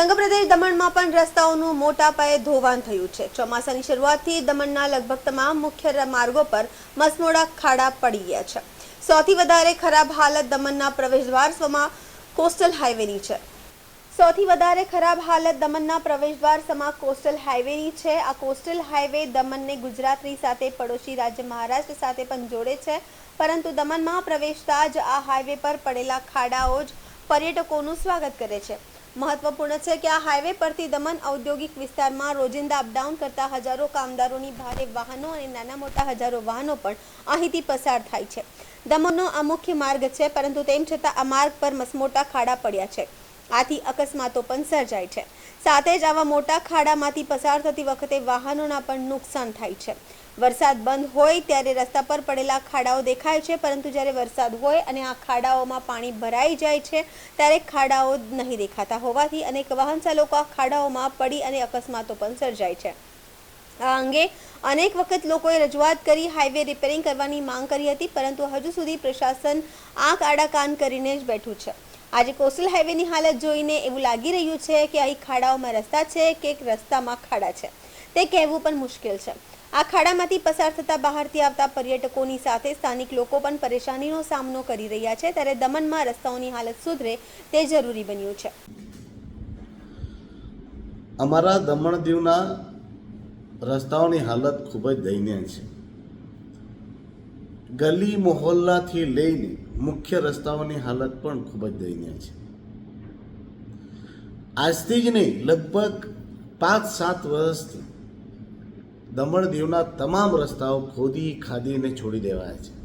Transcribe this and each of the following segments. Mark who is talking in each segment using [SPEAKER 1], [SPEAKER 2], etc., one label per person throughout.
[SPEAKER 1] સંઘપ્રદેશ દમણમાં પણ રસ્તાઓનું મોટા પાયે ધોવાણ થયું છે. ચોમાસાની શરૂઆતથી દમણના લગભગ તમામ મુખ્ય માર્ગો પર મસમોડા ખાડા પડી ગયા છે. સૌથી વધારે ખરાબ હાલત દમણના પ્રવેશદ્વારમાં કોસ્ટલ હાઈવેની છે. સૌથી વધારે ખરાબ હાલત દમણના પ્રવેશદ્વાર સમા કોસ્ટલ હાઈવેની છે. આ કોસ્ટલ હાઈવે દમણને ગુજરાતની સાથે પડોશી રાજ્ય મહારાષ્ટ્ર સાથે પણ જોડે છે. પરંતુ દમણમાં પ્રવેશતા જ આ હાઈવે પર પડેલા ખાડાઓ જ પર્યટકોનું સ્વાગત કરે છે. મહત્વપૂર્ણ છે કે આ હાઈવે પરથી દમણ ઔદ્યોગિક વિસ્તારમાં રોજિંદા અપડાઉન કરતા હજારો કામદારોની ભારે વાહનો અને નાના મોટા હજારો વાહનો પણ અહીંથી પસાર થાય છે. દમણનો આ મુખ્ય માર્ગ છે, પરંતુ તેમ છતાં આ માર્ગ પર મસમોટા ખાડા પડ્યા છે. આથી અકસ્માતો પણ સર્જાય છે. સાથે જ આવા મોટા ખાડામાંથી પસાર થતી વખતે વાહનોના પણ નુકસાન થાય છે. વરસાદ બંધ હોય ત્યારે રસ્તા પર પડેલા ખાડાઓ દેખાય છે, પરંતુ જ્યારે વરસાદ હોય અને આ ખાડાઓમાં પાણી ભરાઈ જાય છે, ત્યારે ખાડાઓ નહીં દેખાતા. હોવાથી અનેક વાહન ચાલકો આ ખાડાઓમાં પડી અને અકસ્માતો પણ સર્જાય છે. આ અંગે અનેક વખત લોકોએ રજૂઆત કરી હાઈવે રિપેરિંગ કરવાની માંગ કરી હતી, પરંતુ હજુ સુધી પ્રશાસન આંખ આડા કાન કરીને જ બેઠું છે. આજે કોસ્ટલ હાઈવેની હાલત જોઈને એવું લાગી રહ્યું છે કે અહીં ખાડાઓમાં રસ્તા છે કે એક રસ્તામાં ખાડા છે. તે કહેવું પણ મુશ્કેલ છે. આ ખાડામાંથી પસાર થતા બહારથી આવતા પર્યટકોની સાથે સ્થાનિક લોકો પણ પરેશાનીનો સામનો કરી રહ્યા છે ત્યારે દમણમાં રસ્તાઓની હાલત સુધરે તે જરૂરી બન્યું છે.
[SPEAKER 2] અમારા દમણ દીવના રસ્તાઓની હાલત ખૂબ જ દયનીય છે. ગલી મોહલ્લાથી લઈને મુખ્ય રસ્તાઓની હાલત પણ ખૂબ જ દયનીય છે. આજથી જ નહીં, લગભગ પાંચ સાત વર્ષથી દમણ દીવના તમામ રસ્તાઓ ખોદી ખાદીને છોડી દેવાયા છે.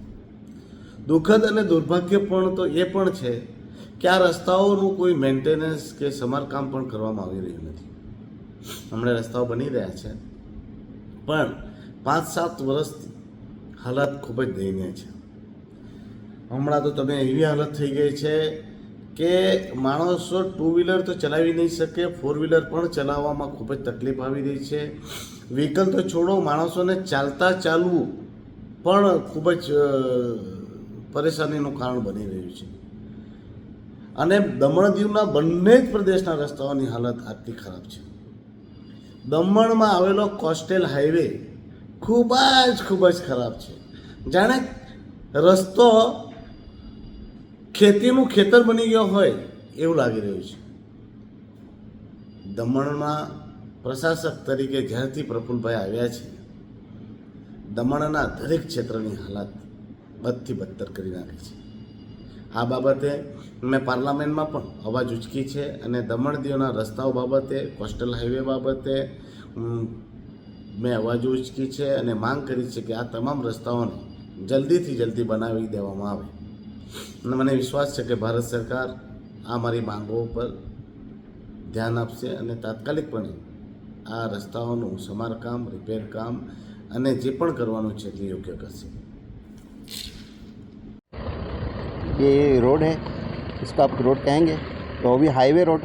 [SPEAKER 2] દુઃખદ અને દુર્ભાગ્યપૂર્ણ તો એ પણ છે કે આ રસ્તાઓનું કોઈ મેન્ટેનન્સ કે સમારકામ પણ કરવામાં આવી રહ્યું નથી. હમણાં રસ્તાઓ બની રહ્યા છે. પણ પાંચ સાત વર્ષથી હાલત ખૂબ જ દયનીય છે. હમણાં તો તમે એવી હાલત થઈ ગઈ છે કે માણસો ટુ વ્હીલર તો ચલાવી નહીં શકે ફોર વ્હીલર પણ ચલાવવામાં ખૂબ જ તકલીફ આવી રહી છે. વ્હીકલ તો છોડો, માણસોને ચાલતા ચાલવું પણ ખૂબ જ પરેશાનીનું કારણ બની રહ્યું છે. અને દમણ દીવના બંને જ પ્રદેશના રસ્તાઓની હાલત આટલી ખરાબ છે. દમણમાં આવેલો કોસ્ટેલ હાઈવે ખૂબ જ ખૂબ જ ખરાબ છે. જાણે રસ્તો ખેતીનું ખેતર બની ગયો હોય એવું લાગી રહ્યું છે. દમણના પ્રશાસક તરીકે જ્યારથી પ્રફુલભાઈ આવ્યા છે, દમણના દરેક ક્ષેત્રની હાલત બદથી બદતર કરી નાખી છે. આ બાબતે મેં પાર્લામેન્ટમાં પણ અવાજ ઉચકી છે અને દમણ દીવના રસ્તાઓ બાબતે, કોસ્ટલ હાઈવે બાબતે મેં અવાજ ઉચકી છે અને માંગ કરી છે કે આ તમામ રસ્તાઓને જલ્દીથી જલ્દી બનાવી દેવામાં આવે અને મને વિશ્વાસ છે કે ભારત સરકાર આ મારી માંગો ઉપર ધ્યાન આપશે અને તાત્કાલિકપણે આ રસ્તાઓનું સમારકામ રિપેર કામ અને જે પણ કરવાનું છે તે યોગ્ય કરશે
[SPEAKER 3] ये रोड है इसको आप रोड कहेंगे तो वो भी हाईवे रोड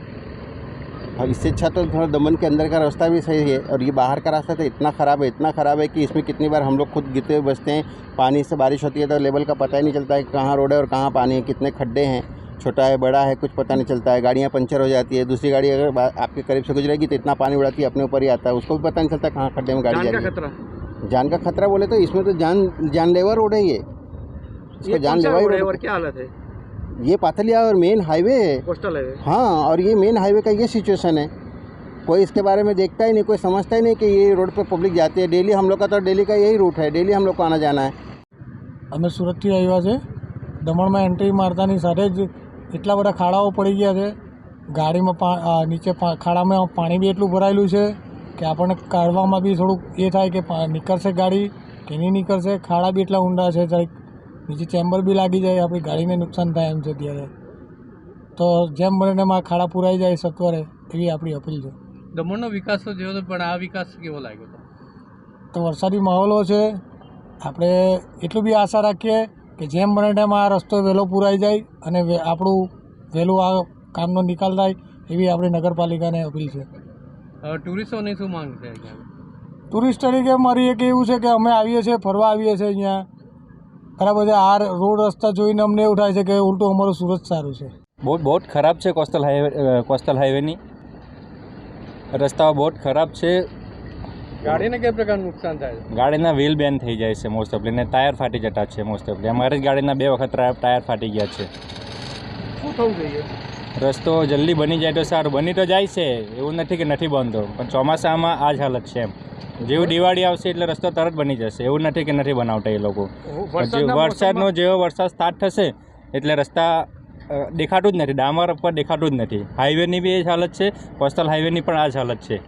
[SPEAKER 3] और इससे अच्छा तो थोड़ा दमन के अंदर का रास्ता भी सही है और ये बाहर का रास्ता तो इतना ख़राब है इतना ख़राब है कि इसमें कितनी बार हम लोग खुद गिरते हुए बचते हैं पानी से बारिश होती है तो लेवल का पता ही नहीं चलता है कि कहाँ रोड है और कहाँ पानी है कितने खड्डे हैं छोटा है बड़ा है कुछ पता नहीं चलता है गाड़ियाँ पंचर हो जाती है दूसरी गाड़ी अगर आपके करीब से गुजरेगी तो इतना पानी उड़ाती है अपने ऊपर ही आता है उसको भी पता नहीं चलता कहाँ खड्डे में गाड़ी जा रही है। जान का खतरा बोले तो इसमें तो जान जानलेवा रोड है ये। इसको जानलेवा ही
[SPEAKER 4] रोड क्या हालत है?
[SPEAKER 3] ये पाथलिया और मेन हाईवे है
[SPEAKER 4] कोस्टल हाईवे
[SPEAKER 3] हाँ और ये मेन हाईवे का ये सिचुएशन है कोई इसके बारे में देखता ही नहीं कोई समझता ही नहीं कि ये रोड पे पब्लिक जाती है डेली हम लोग का तो डेली का यही रूट है डेली हम लोग को आना जाना है
[SPEAKER 5] અમે સુરતથી આવ્યા છે દમણમાં એન્ટ્રી મારતાની સાથે જ એટલા બધા ખાડાઓ પડી ગયા છે ગાડીમાં પા અ, નીચે પા ખાડામાં પાણી બી એટલું ભરાયેલું છે કે આપણને કાઢવામાં બી થોડુંક એ થાય કે પા- નીકળશે ગાડી કે નહીં નીકળશે ખાડા બી એટલા ઊંડા છે નીચે ચેમ્બર બી લાગી જાય આપણી ગાડીને નુકસાન થાય એમ છે ત્યારે તો જેમ બને એમ આ ખાડા પુરાઈ જાય સત્વરે એવી આપણી અપીલ છે.
[SPEAKER 4] દમણનો વિકાસ તો જેવો હતો પણ આ વિકાસ કેવો લાગ્યો હતો
[SPEAKER 5] તો વરસાદી માહોલો છે. આપણે એટલું બી આશા રાખીએ કે જેમ બને તેમ આ રસ્તો વહેલો પુરાઈ જાય અને આપણું વહેલું આ કામનો નિકાલ થાય એવી આપણી નગરપાલિકાને અપીલ છે.
[SPEAKER 4] ટુરિસ્ટોની શું માંગ છે?
[SPEAKER 5] ટુરિસ્ટ તરીકે મારી એક એવું છે કે અમે આવીએ છીએ ફરવા આવીએ છીએ અહીંયા. ખરાબ છે આ રોડ રસ્તા જોઈને અમને એવું થાય છે કે ઉલટું અમારું સુરત સારું છે.
[SPEAKER 6] બહુ બહુ ખરાબ છે કોસ્ટલ હાઈવે કોસ્ટલ હાઈવેની. રસ્તાઓ બહુ ખરાબ છે.
[SPEAKER 4] ગાડીને કઈ પ્રકારનું નુકસાન થાય છે?
[SPEAKER 6] ગાડીના વ્હીલ બેન થઈ જાય છે મોસ્ટ ઓફલી ને ટાયર ફાટી જતા છે મોસ્ટ ઓફલી અમારે જ ગાડીના બે વખત ટાયર ફાટી ગયા છે.
[SPEAKER 4] શું થવું જોઈએ?
[SPEAKER 6] રસ્તો જલ્દી બની જાય તો સારું. બની તો જાય છે એવું નથી કે નથી બનતો. પણ ચોમાસામાં આ જ હાલત છે એમ. જેવું દિવાળી આવશે એટલે રસ્તો તરત બની જશે. એવું નથી કે નથી બનાવતા એ લોકો. જે વરસાદનો જેવો વરસાદ સ્ટાર્ટ થશે એટલે રસ્તા દેખાતું જ નથી. ડામર ઉપર દેખાતું જ નથી. હાઈવેની બી એ જ હાલત છે કોસ્ટલ હાઈવેની પણ આ જ હાલત છે.